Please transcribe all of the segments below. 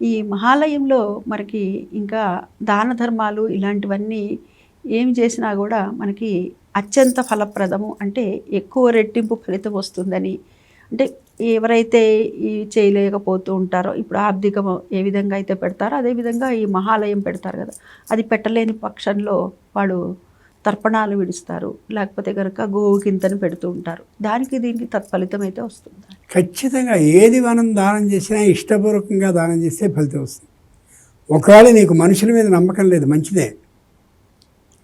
ఈ మహాలయంలో మనకి ఇంకా దాన ధర్మాలు ఇలాంటివన్నీ ఏం చేసినా కూడా మనకి అత్యంత ఫలప్రదము. అంటే ఎక్కువ రెట్టింపు ఫలితం వస్తుందని. అంటే ఎవరైతే ఈ చేయలేకపోతూ ఉంటారో ఇప్పుడు ఆర్థికం ఏ విధంగా అయితే పెడతారో అదే విధంగా ఈ మహాలయం పెడతారు కదా. అది పెట్టలేని పక్షంలో వాడు తర్పణాలు విడుస్తారు. లేకపోతే కనుక గోవుకింతని పెడుతూ ఉంటారు. దానికి దీనికి తత్ఫలితం అయితే వస్తుంది. ఖచ్చితంగా ఏది మనం దానం చేసినా ఇష్టపూర్వకంగా దానం చేస్తే ఫలితం వస్తుంది. ఒకవేళ నీకు మనుషుల మీద నమ్మకం లేదు మంచిదే.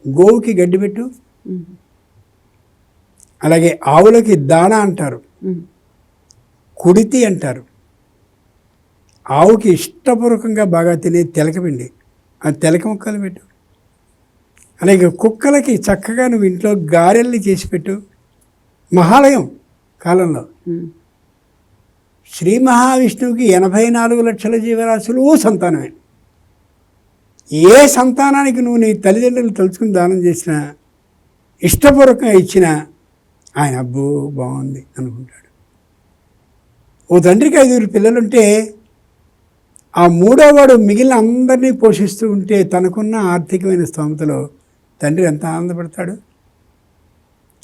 గోవుకి గడ్డి పెట్టు. అలాగే ఆవులకి దాన అంటారు. కుడితి అంటారు. ఆవుకి ఇష్టపూర్వకంగా బాగా తినే తెలకపిండి. ఆ తెలక ముక్కలు పెట్టు. అలాగే కుక్కలకి చక్కగా నువ్వు ఇంట్లో గారెల్ని చేసి పెట్టు. మహాలయం కాలంలో. శ్రీ మహావిష్ణువుకి ఎనభై నాలుగు లక్షల జీవరాశులు సంతానమే. ఏ సంతానానికి నువ్వు నీ తల్లిదండ్రులు తలుచుకుని దానం చేసినా ఇష్టపూర్వకంగా ఇచ్చినా ఆయన అబ్బో బాగుంది అనుకుంటాడు. ఓ తండ్రికి ఐదుగురు పిల్లలుంటే ఆ మూడో వాడు మిగిలిన అందరినీ పోషిస్తూ ఉంటే తనకున్న ఆర్థికమైన స్తోమతలో తండ్రి ఎంత ఆనందపడతాడు?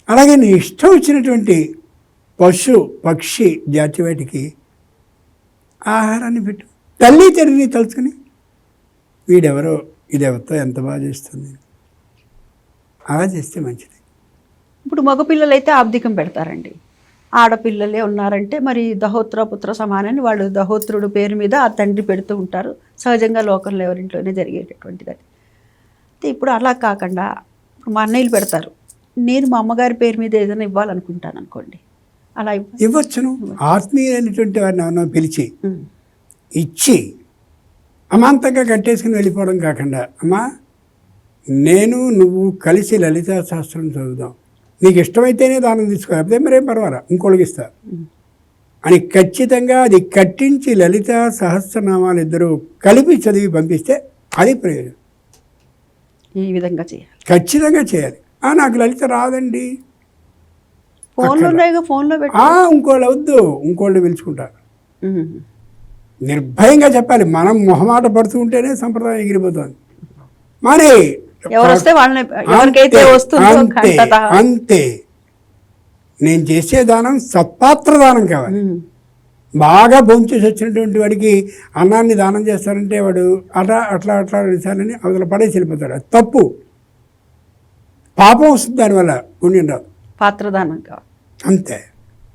అలాగే నీ ఇష్టం వచ్చినటువంటి పశు పక్షి జాతి వాటికి ఆహారాన్ని పెట్టు. తల్లి తండ్రిని తలుచుకుని వీడెవరో ఇదెవరితో ఎంత బాగా చేస్తుంది? అలా చేస్తే మంచిది. ఇప్పుడు మగపిల్లలు అయితే ఆబ్దికం పెడతారండి. ఆడపిల్లలే ఉన్నారంటే మరి దహోత్ర పుత్ర సమానని వాళ్ళు దహోత్రుడు పేరు మీద ఆ తండ్రి పెడుతూ ఉంటారు. సహజంగా లోకంలో ఎవరింట్లోనే జరిగేటటువంటిది అది. ఇప్పుడు అలా కాకుండా ఇప్పుడు మా అన్నయ్యలు పెడతారు. నేను మా అమ్మగారి పేరు మీద ఏదైనా ఇవ్వాలనుకుంటాను అనుకోండి. అలా ఇవ్వ ఇవ్వచ్చును. ఆత్మీయులైనటువంటి వారిని పిలిచి. ఇచ్చి అమాంతంగా కట్టేసుకుని వెళ్ళిపోవడం కాకుండా అమ్మా నేను నువ్వు కలిసి లలితా శాస్త్రం చదువుదాం. నీకు ఇష్టమైతేనే దానం తీసుకో లేకపోతే మరేం పర్వాలా? ఇంకోళ్ళకి ఇస్తా. అని ఖచ్చితంగా అది కట్టించి లలిత సహస్రనామాలు ఇద్దరు కలిపి చదివి పంపిస్తే అది ప్రయోజనం. ఈ విధంగా చేయాలి. ఖచ్చితంగా చేయాలి. ఆ, నాకు లలిత రాదండి. ఫోన్లో ఫోన్లో ఇంకోళ్ళు వద్దు. ఇంకోళ్ళు పిలుచుకుంటారు. నిర్భయంగా చెప్పాలి. మనం మొహమాట పడుతూ ఉంటేనే సంప్రదాయం ఎగిరిపోతుంది. మరి అంతే, అంతే నేను చేసే దానం సత్పాత్ర దానం కావాలి. బాగా భోంచేసి వచ్చినటువంటి వాడికి అన్నాన్ని దానం చేస్తారంటే వాడు అట్లా అట్లా అట్లా వేసానని అవతల పడేసి వెళ్ళిపోతాడు. అది తప్పు. పాపం వస్తుంది దానివల్ల పుణ్యం రాదు పాత్రదానం అంతే.